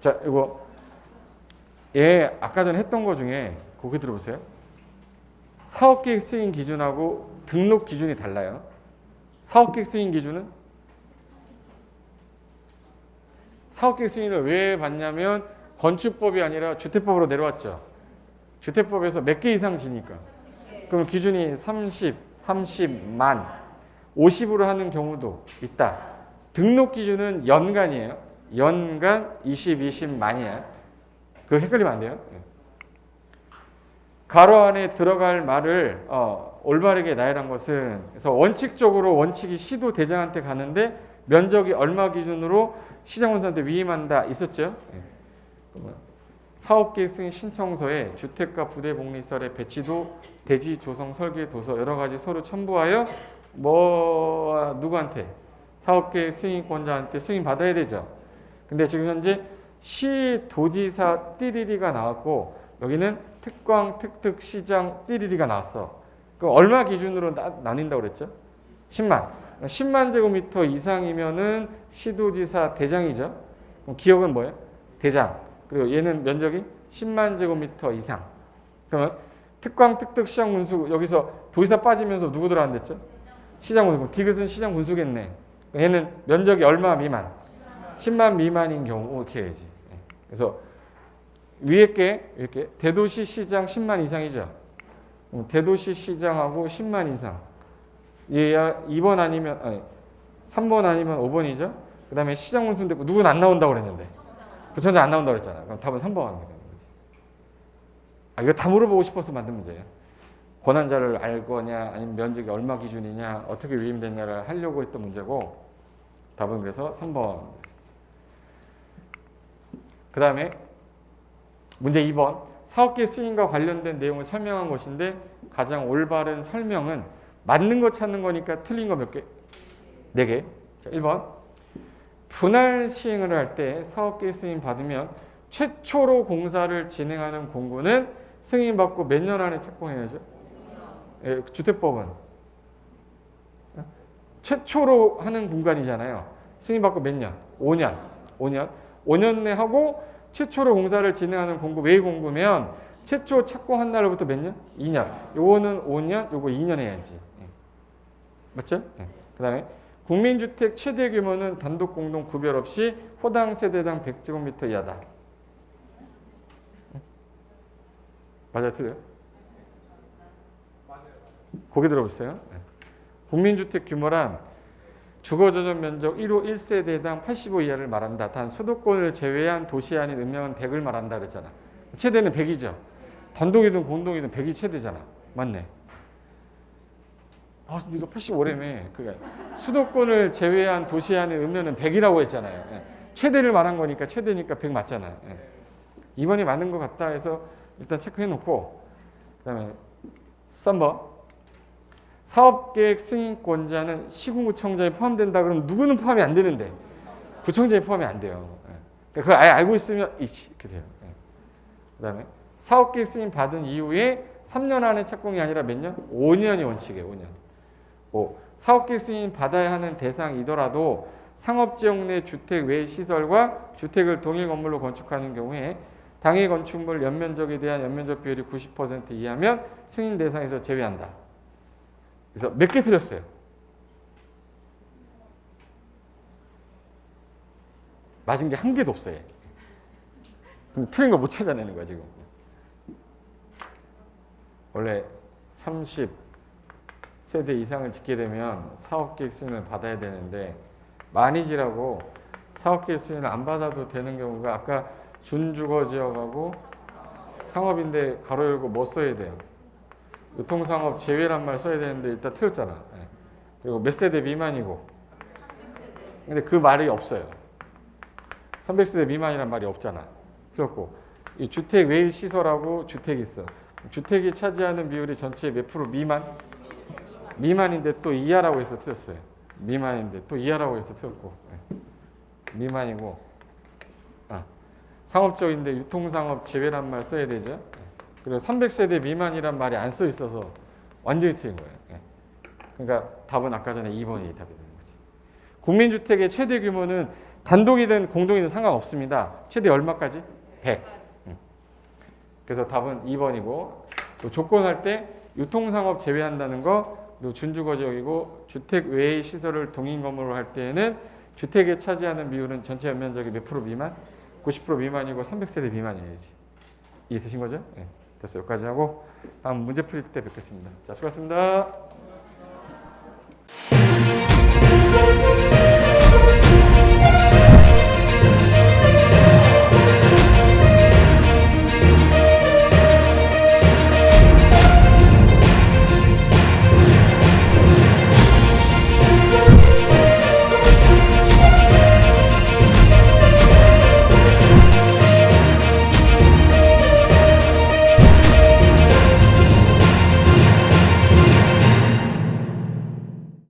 자, 이거 얘 아까 전에 했던 거 중에 거기 들어보세요. 사업계획 승인 기준하고 등록 기준이 달라요. 사업계획 승인 기준은 사업계획 승인을 왜 받냐면 건축법이 아니라 주택법으로 내려왔죠. 주택법에서 몇 개 이상 지니까. 그럼 기준이 30, 30만, 50으로 하는 경우도 있다. 등록 기준은 연간이에요. 연간 20, 20만이야. 그거 헷갈리면 안 돼요. 예. 가로 안에 들어갈 말을 어, 올바르게 나열한 것은 그래서 원칙적으로 원칙이 시도 대장한테 가는데 면적이 얼마 기준으로 시장원수한테 위임한다 있었죠. 예. 사업계획 승인 신청서에 주택가 부대 복리설의 배치도 대지 조성 설계 도서 여러 가지 서류 첨부하여 뭐 누구한테 사업계획 승인권자한테 승인 받아야 되죠. 근데 지금 현재 시 도지사 띠리리가 나왔고 여기는 특광 특특 시장 띠리리가 나왔어. 그 얼마 기준으로 나, 나뉜다고 그랬죠? 10만. 10만 제곱미터 이상이면은 시도지사 대장이죠. 기억은 뭐예요? 대장. 그리고 얘는 면적이 10만 제곱미터 이상. 그러면 특광 특특 시장 군수 여기서 도지사 빠지면서 누구 들어간댔죠? 시장 군수. 디귿은 시장 군수겠네. 얘는 면적이 얼마 미만? 10만 미만인 경우 이렇게 해야지. 예. 그래서 위에 게 이렇게 대도시 시장 10만 이상이죠. 대도시 시장하고 10만 이상. 얘야 2번 아니면 아니 3번 아니면 5번이죠. 그다음에 시장 군수인데 누구는 안 나온다고 그랬는데. 부천장 안 나온다고 그랬잖아. 그럼 답은 3번 하면 되는 거지. 아 이거 다 물어보고 싶어서 만든 문제예요. 권한자를 알 거냐 아니면 면적이 얼마 기준이냐 어떻게 위임됐냐를 하려고 했던 문제고 답은 그래서 3번. 그 다음에 문제 2번 사업계 승인과 관련된 내용을 설명한 것인데 가장 올바른 설명은 맞는 거 찾는 거니까 틀린 거 몇 개? 4개. 자, 1번 분할 시행을 할 때 사업계 승인 받으면 최초로 공사를 진행하는 공구는 승인 받고 몇 년 안에 착공해야죠? 예, 주택법은 최초로 하는 공간이잖아요. 승인 받고 몇 년? 5년. 5년. 5년 내 하고 최초로 공사를 진행하는 공구 왜 공구면 최초 착공한 날부터 몇 년? 2년. 요거는 5년, 요거 2년 해야지. 예. 맞죠? 예. 그다음에 국민주택 최대 규모는 단독 공동 구별 없이 호당 세대당 100제곱미터 이하다. 예? 맞아 틀려요? 고개 들어보세요. 예. 국민주택 규모란 주거조정 면적 1호 1세대당 85 이하를 말한다. 단 수도권을 제외한 도시 아닌 읍면은 100을 말한다 그랬잖아. 최대는 100이죠. 단독이든 공동이든 100이 최대잖아. 맞네. 아, 이거 85래매. 그게 수도권을 제외한 도시 안의 읍면은 100이라고 했잖아요. 예. 최대를 말한 거니까 최대니까 100 맞잖아요. 예. 2번이 맞는 것 같다 해서 일단 체크해 놓고 그다음에 3번 사업계획 승인권자는 시군구청장에 포함된다 그러면 누구는 포함이 안 되는데 구청장에 포함이 안 돼요. 예. 그러니까 그걸 아예 알고 있으면 이렇게 돼요. 예. 그다음에 사업계획 승인 받은 이후에 3년 안에 착공이 아니라 몇 년? 5년이 원칙이에요. 5년. 5. 사업계획 승인 받아야 하는 대상이더라도 상업지역 내 주택 외 시설과 주택을 동일 건물로 건축하는 경우에 당해 건축물 연면적에 대한 연면적 비율이 90% 이하면 승인 대상에서 제외한다. 그래서 몇개 틀렸어요. 맞은 게 한 개도 없어요. 근데 틀린 거 못 찾아내는 거야 지금. 원래 30 세대 이상을 짓게 되면 사업계획 승인을 받아야 되는데 많이 지라고 사업계획 승인을 안 받아도 되는 경우가 아까 준주거 지역하고 상업인데 가로 열고 뭐 써야 돼요? 유통상업 제외란 말 써야 되는데 일단 틀렸잖아. 예. 그리고 몇 세대 미만이고. 근데 그 말이 없어요. 300세대 미만이란 말이 없잖아. 틀렸고. 이 주택 외 시설하고 주택이 있어. 주택이 차지하는 비율이 전체 몇 프로 미만? 미만인데 또 이하라고 해서 틀렸어요. 미만인데 또 이하라고 해서 틀렸고. 예. 미만이고. 아. 상업적인데 유통상업 제외란 말 써야 되죠. 예. 그리고 300세대 미만이란 말이 안 써 있어서 완전히 틀린 거예요. 예. 그러니까 답은 아까 전에 2번이 답이 되는 거지. 국민주택의 최대 규모는 단독이든 공동이든 상관없습니다. 최대 얼마까지? 100. 음. 그래서 답은 2번이고 또 조건할 때 유통상업 제외한다는 거 그리고 준주거 지역이고 주택 외의 시설을 동인 건물로 할 때에는 주택에 차지하는 비율은 전체 연면적이 몇 프로 미만? 90% 미만이고 300세대 미만이어야지. 이해되신 거죠? 네. 됐어요. 여기까지 하고 다음 문제 풀이 때 뵙겠습니다. 자, 수고하셨습니다.